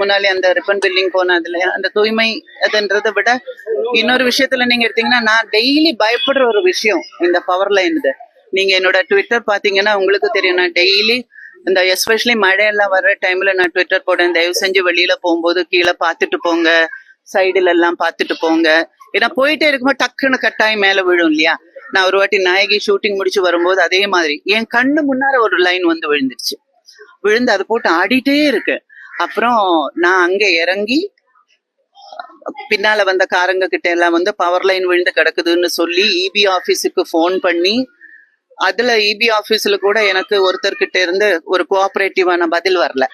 முன்னாலே அந்த ribbon billing போனதுல அந்த தூய்மை அதுன்றதை விட இன்னொரு விஷயத்துல நீங்க எடுத்தீங்கன்னா நான் டெய்லி பயப்படுற ஒரு விஷயம் இந்த பவர் லைன் இது. நீங்க என்னோட ட்விட்டர் பாத்தீங்கன்னா உங்களுக்கு தெரியும் நான் டெய்லி இந்த எஸ்பெஷலி மழையெல்லாம் வர்ற டைம்ல நான் ட்விட்டர் போடுறேன் தயவு செஞ்சு வெளியில போகும்போது கீழே பார்த்துட்டு போங்க. சைடுல எல்லாம் பார்த்துட்டு போங்க. ஏன்னா போயிட்டே இருக்கும்போது டக்குன்னு கட்டாயம் மேல விழும் இல்லையா? நான் ஒரு வாட்டி நாயகி ஷூட்டிங் முடிச்சு வரும்போது அதே மாதிரி. என் கண்ணு முன்னால ஒரு லைன் வந்து விழுந்துருச்சு. விழுந்து அது போட்டு ஆடிட்டே இருக்கு அப்புறம் நான் அங்க இறங்கி பின்னால வந்த காரங்க கிட்ட எல்லாம் வந்து பவர் லைன் விழுந்து கிடக்குதுன்னு சொல்லி இபி ஆபீஸுக்கு ஃபோன் பண்ணி அதுல இபி ஆபீஸ்ல கூட எனக்கு ஒருத்தர்கிட்ட இருந்து ஒரு கோஆபரேட்டிவான பதில் வரல.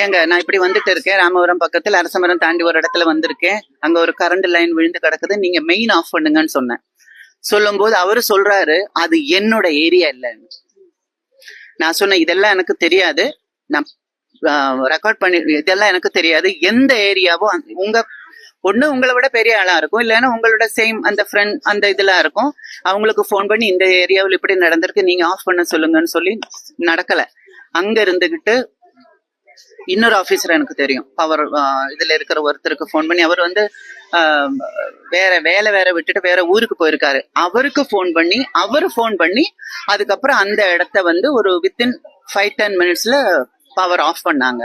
ஏங்க நான் இப்படி வந்துட்டு இருக்கேன். ராமபுரம் பக்கத்துல அரசமரம் தாண்டி ஒரு இடத்துல வந்திருக்கேன். அங்க ஒரு கரண்ட் லைன் விழுந்து கிடக்குது. நீங்க மெயின் ஆஃப் பண்ணுங்கன்னு சொன்னேன். சொல்லும்போது அவரு சொல்றாரு அது என்னோட ஏரியா இல்லைன்னு. நான் சொன்னேன் இதெல்லாம் எனக்கு தெரியாது. நான் ரெக்கார்ட் பண்ணி இதெல்லாம் எனக்கு தெரியாது. எந்த ஏரியாவோ உங்க ஒண்ணு உங்களை விட பெரிய ஆளா இருக்கும். இல்லைன்னா உங்களோட சேம் அந்த ஃப்ரெண்ட் அந்த இதெல்லாம் இருக்கும். அவங்களுக்கு ஃபோன் பண்ணி இந்த ஏரியாவில் இப்படி நடந்திருக்கு நீங்க ஆஃப் பண்ண சொல்லுங்கன்னு சொல்லி நடக்கல. அங்க இருந்துகிட்டு இன்னொரு ஆபீசர் எனக்கு தெரியும். பவர் இதுல இருக்கிற ஒருத்தருக்கு ஃபோன் பண்ணி அவர் வந்து வேற வேலை வேற விட்டுட்டு வேற ஊருக்கு போயிருக்காரு. அவருக்கு ஃபோன் பண்ணி அவர் ஃபோன் பண்ணி அதுக்கப்புறம் அந்த இடத்த வந்து ஒரு வித்தின் ஃபைவ் டென் மினிட்ஸ்ல பவர் ஆஃப் பண்ணாங்க.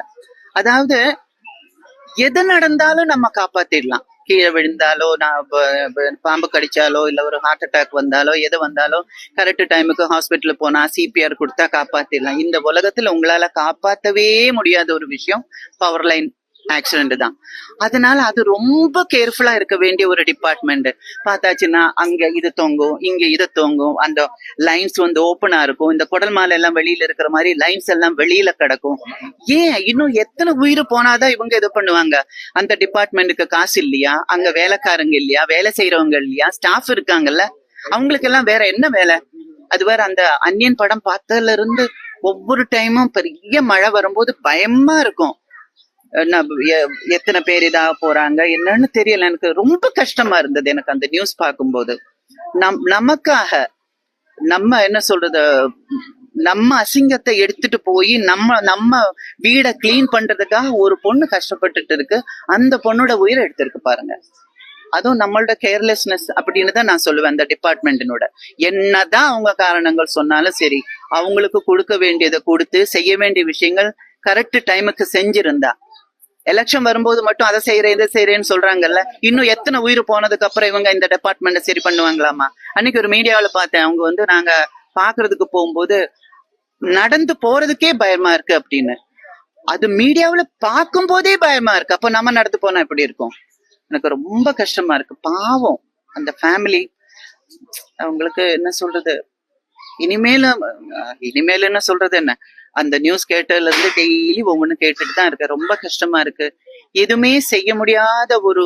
அதாவது எது நடந்தாலும் நம்ம காப்பாத்திடலாம். கீழே விழுந்தாலோ நான் பாம்பு கடிச்சாலோ இல்ல ஒரு ஹார்ட் அட்டாக் வந்தாலோ எது வந்தாலோ கரெக்ட் டைமுக்கு ஹாஸ்பிட்டல் போனா சிபிஆர் கொடுத்தா காப்பாத்திடலாம். இந்த உலகத்துல உங்களால காப்பாத்தவே முடியாத ஒரு விஷயம் பவர் லைன் ஆக்சிடென்ட் தான். அதனால அது ரொம்ப கேர்ஃபுல்லா இருக்க வேண்டிய ஒரு டிபார்ட்மெண்ட் பார்த்தாச்சுன்னா அங்க இது தொங்கும் இங்க இது தொங்கும். அந்த லைன்ஸ் வந்து ஓப்பனா இருக்கும். இந்த குடல் மாலை எல்லாம் வெளியில இருக்கிற மாதிரி லைன்ஸ் எல்லாம் வெளியில கிடக்கும். ஏன்? இன்னும் எத்தனை உயிர் போனாதான் இவங்க இது பண்ணுவாங்க? அந்த டிபார்ட்மெண்ட்டுக்கு காசு இல்லையா? அங்க வேலைக்காரங்க இல்லையா? வேலை செய்யறவங்க இல்லையா? ஸ்டாஃப் இருக்காங்கல்ல. அவங்களுக்கு எல்லாம் வேற என்ன வேலை? அது வேற அந்த அன்னியன் படம் பார்த்ததுல இருந்து ஒவ்வொரு டைமும் பெரிய மழை வரும்போது பயமா இருக்கும். எத்தனை பேர் இதா போறாங்க என்னன்னு தெரியல. எனக்கு ரொம்ப கஷ்டமா இருந்தது எனக்கு அந்த நியூஸ் பார்க்கும்போது. நம் நமக்காக நம்ம என்ன சொல்றது நம்ம அசிங்கத்தை எடுத்துட்டு போய் நம்ம நம்ம வீடை கிளீன் பண்றதுக்காக ஒரு பொண்ணு கஷ்டப்பட்டுட்டு இருக்கு. அந்த பொண்ணோட உயிரை எடுத்திருக்கு பாருங்க. அதுவும் நம்மளோட கேர்லெஸ்னஸ் அப்படின்னு தான் நான் சொல்லுவேன் அந்த டிபார்ட்மெண்ட்டினோட என்னதான் அவங்க காரணங்கள் சொன்னாலும் சரி அவங்களுக்கு கொடுக்க வேண்டியதை கொடுத்து செய்ய வேண்டிய விஷயங்கள் கரெக்ட் டைமுக்கு செஞ்சிருந்தா எலெக்ஷன் வரும்போது மட்டும் அதை செய்யறேன் இதை செய்யறேன்னு சொல்றாங்கல்ல? இன்னும் எத்தனை உயிர் போனதுக்கு அப்புறம் இவங்க இந்த டிபார்ட்மெண்ட் சரி பண்ணுவாங்களாமா? அன்னைக்கு ஒரு மீடியாவில் பார்த்தேன் அவங்க வந்து நாங்க பாக்குறதுக்கு போகும்போது நடந்து போறதுக்கே பயமா இருக்கு அப்படின்னு. அது மீடியாவுல பார்க்கும் போதே பயமா இருக்கு. அப்போ நம்ம நடந்து போனா எப்படி இருக்கும்? எனக்கு ரொம்ப கஷ்டமா இருக்கு. பாவம். அந்த ஃபேமிலி அவங்களுக்கு என்ன சொல்றது? இனிமேலும் இனிமேல் என்ன சொல்றது என்ன? அந்த நியூஸ் கேட்டதுல இருந்து டெய்லி ஒவ்வொன்னு கேட்டுட்டு தான் இருக்கேன். ரொம்ப கஷ்டமா இருக்கு. எதுவுமே செய்ய முடியாத ஒரு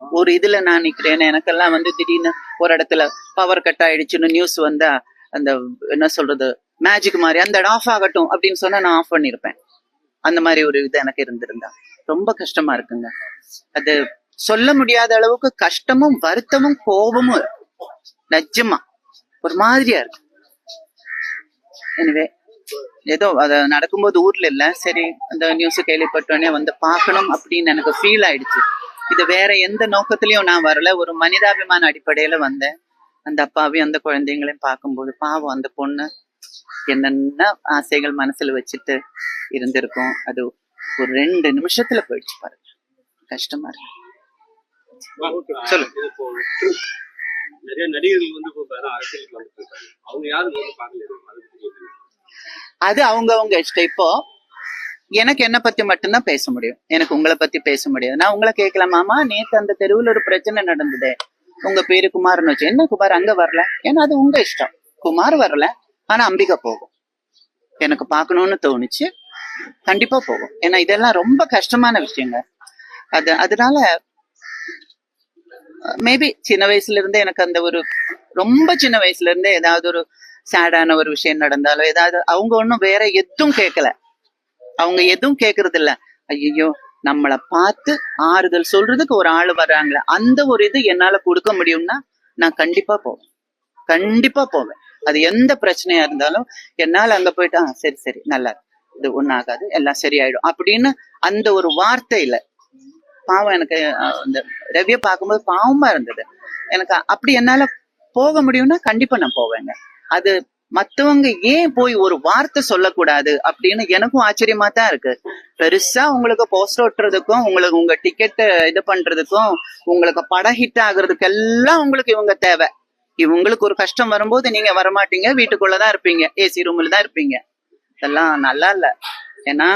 ஒரு இதுல நான் நிக்கிறேன். எனக்கெல்லாம் வந்து திடீர்னு ஒரு இடத்துல பவர் கட் ஆயிடுச்சுன்னு நியூஸ் வந்தா அந்த என்ன சொல்றது மேஜிக் மாதிரி அந்த இடம் ஆஃப் ஆகட்டும் அப்படின்னு சொன்னா நான் ஆஃப் பண்ணிருப்பேன். அந்த மாதிரி ஒரு இது எனக்கு இருந்திருந்தா. ரொம்ப கஷ்டமா இருக்குங்க. அது சொல்ல முடியாத அளவுக்கு கஷ்டமும் வருத்தமும் கோபமும் இருக்கு. நிஜமா ஒரு மாதிரியா இருக்கு. எனவே ஏதோ அத நடக்கும்போது ஊர்ல இல்ல. சரி அந்த நியூஸ் கேள்விப்பட்டோடனே வந்து பார்க்கணும் அப்படின்னு எனக்கு ஃபீல் ஆயிடுச்சு. இது வேற எந்த நோக்கத்திலயும் நான் வரல. ஒரு மனிதாபிமான அடிப்படையில வந்தேன். அந்த அப்பாவையும் அந்த குழந்தைங்களையும் பார்க்கும்போது பாவம் அந்த பொண்ணு என்னென்ன ஆசைகள் மனசுல வச்சுட்டு இருந்திருக்கும். அது ஒரு ரெண்டு நிமிஷத்துல போயிடுச்சு பாருங்க. கஷ்டமா இருக்கு. சொல்லு. நிறைய நடிகர்கள் வந்து அரசியலுக்கு அவங்க யாரும் வந்து பார்க்கல? இஷ்டம். இப்போ எனக்கு என்ன பத்தி மட்டும்தான் பேச முடியும். எனக்கு உங்களை பத்தி பேச முடியாது. நான் உங்களை கேட்கலாமாமா நேத்து அந்த தெருவுல ஒரு பிரச்சனை நடந்தது. உங்க பேரு குமார்னு வச்சு. என்ன குமார் அங்க வரல? ஏன்னா அது உங்க இஷ்டம். குமார் வரல. ஆனா அம்பிகா போகும். எனக்கு பார்க்கணும்னு தோணுச்சு. கண்டிப்பா போகும். ஏன்னா இதெல்லாம் ரொம்ப கஷ்டமான விஷயங்க. அது அதனால மேபி சின்ன வயசுல இருந்தே எனக்கு அந்த ஒரு ரொம்ப சின்ன வயசுல இருந்தே ஏதாவது ஒரு சேடான ஒரு விஷயம் நடந்தாலோ ஏதாவது அவங்க ஒன்றும் வேற எதுவும் கேட்கல அவங்க எதுவும் கேட்கறது இல்ல ஐயோ நம்மளை பார்த்து ஆறுதல் சொல்றதுக்கு ஒரு ஆள் வர்றாங்களே அந்த ஒரு இது என்னால கொடுக்க முடியும்னா நான் கண்டிப்பா போவேன். கண்டிப்பா போவேன். அது எந்த பிரச்சனையா இருந்தாலும் என்னால அங்க போயிட்டு சரி சரி நல்லா இது ஒன்றாகாது எல்லாம் சரியாயிடும். அப்படின்னு அந்த ஒரு வார்த்தையில பாவம் எனக்கு அந்த ரவியை பார்க்கும்போது பாவமா இருந்தது. எனக்கு அப்படி என்னால போக முடியும்னா கண்டிப்பா நான் போவேங்க. அது மத்தவங்க ஏன் போய் ஒரு வார்த்தை சொல்லக்கூடாது அப்படின்னு எனக்கும் ஆச்சரியமா தான் இருக்கு. பெருசா உங்களுக்கு போஸ்ட் ஒட்டுறதுக்கும் உங்களுக்கு உங்க டிக்கெட் இது பண்றதுக்கும் உங்களுக்கு படம் ஹிட் ஆகுறதுக்கு எல்லாம் உங்களுக்கு இவங்க தேவை. இவங்களுக்கு ஒரு கஷ்டம் வரும்போது நீங்க வரமாட்டீங்க வீட்டுக்குள்ளதான் இருப்பீங்க ஏசி ரூம்ல தான் இருப்பீங்க. இதெல்லாம் நல்லா இல்ல. ஏன்னா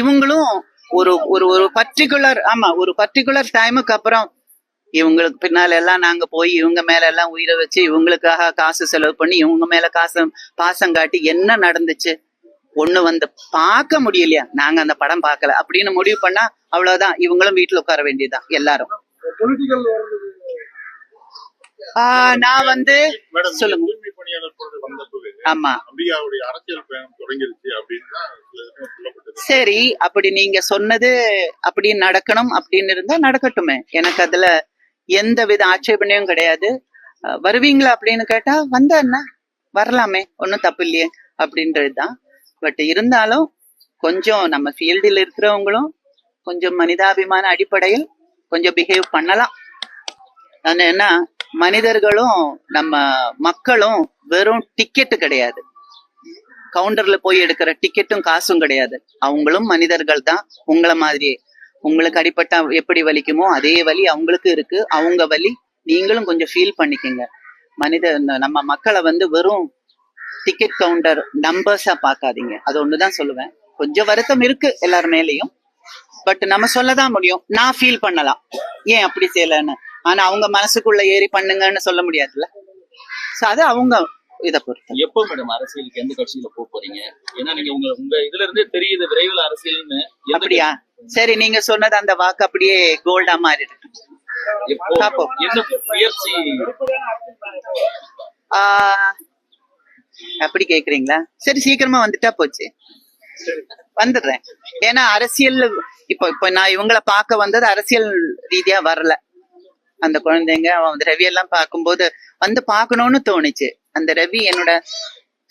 இவங்களும் ஒரு ஒரு ஒரு பர்டிகுலர் ஆமா ஒரு பர்டிகுலர் டைமுக்கு அப்புறம் இவங்களுக்கு பின்னால எல்லாம் நாங்க போய் இவங்க மேல எல்லாம் உயிரை வச்சு இவங்களுக்காக காசு செலவு பண்ணி இவங்க மேல காசு பாசம் காட்டி என்ன நடந்துச்சு? ஒண்ணு வந்து பார்க்க முடியலையா? நாங்க அந்த படம் பார்க்கல. அப்படின்னு முடிவு பண்ணா அவ்வளவுதான். இவங்களும் வீட்டுல உட்கார வேண்டியதுதான் எல்லாரும். நான் வந்து சொல்லுங்க. ஆமா. அரசியல் பயணம் தொடங்கிருச்சு அப்படின்னு சரி அப்படி நீங்க சொன்னது அப்படி நடக்கணும் அப்படின்னு இருந்தா நடக்கட்டுமே. எனக்கு அதுல எந்த வித ஆட்சேபனையும் கிடையாது. வருவீங்களா அப்படின்னு கேட்டா வந்தா என்ன வரலாமே ஒன்றும் தப்பு இல்லையே அப்படின்றதுதான். பட் இருந்தாலும் கொஞ்சம் நம்ம ஃபீல்டில் இருக்கிறவங்களும் கொஞ்சம் மனிதாபிமான அடிப்படையில் கொஞ்சம் பிஹேவ் பண்ணலாம். என்ன மனிதர்களும் நம்ம மக்களும் வெறும் டிக்கெட்டு கிடையாது. கவுண்டர்ல போய் எடுக்கிற டிக்கெட்டும் காசும் கிடையாது. அவங்களும் மனிதர்கள் தான். உங்களை மாதிரியே உங்களுக்கு அடிப்பட்டா எப்படி வலிக்குமோ அதே வலி அவங்களுக்கு இருக்கு. அவங்க வலி நீங்களும் கொஞ்சம் ஃபீல் பண்ணிக்கோங்க. மனித நம்ம மக்களை வந்து வெறும் டிக்கெட் கவுண்டர் நம்பர்ஸா பார்க்காதீங்க. அது ஒண்ணுதான் சொல்லுவேன். கொஞ்சம் வருத்தம் இருக்கு எல்லார் மேலயும். பட் நம்ம சொல்லதான் முடியும். நான் ஃபீல் பண்ணலாம். ஏன் அப்படி செய்யலன்னு? ஆனா அவங்க மனசுக்குள்ள ஏறி பண்ணுங்கன்னு சொல்ல முடியாதுல்ல? சோ அது அவங்க இதை பொறுத்து. எப்போ மேடம் அரசியலுக்கு எந்த கட்சியில போக போறீங்க? ஏன்னா நீங்க உங்க உங்க இதுல இருந்தே தெரியுது விரைவில் அரசியல்னு. அப்படியா? சரி நீங்க சொன்னது அந்த வாக்கு அப்படியே கோல்டா. என்ன முயற்சி? அப்படி கேக்குறீங்களா? சரி சீக்கிரமா வந்துட்டா போச்சு. வந்துடுறேன். ஏன்னா அரசியல் இப்போ இப்போ நான் இவங்கள பார்க்க வந்தது அரசியல் ரீதியா வரல. அந்த குழந்தைங்க அவன் வந்து ரவி எல்லாம் பார்க்கும்போது வந்து பார்க்கணும்னு தோணுச்சு. அந்த ரவி என்னோட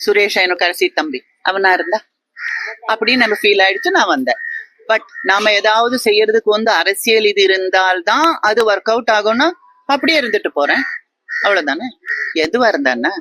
சுரேஷ் என்னோட கடைசி தம்பி. அவனா இருந்தா? அப்படின்னு நம்ம ஃபீல் ஆயிடுச்சு நான் வந்தேன். பட் நாம ஏதாவது செய்யறதுக்கு வந்து அரசியல் இது இருந்தால்தான் அது ஒர்க் அவுட் ஆகும்னா அப்படியே இருந்துட்டு போறேன். அவ்வளவுதானே? எதுவா இருந்தான்னா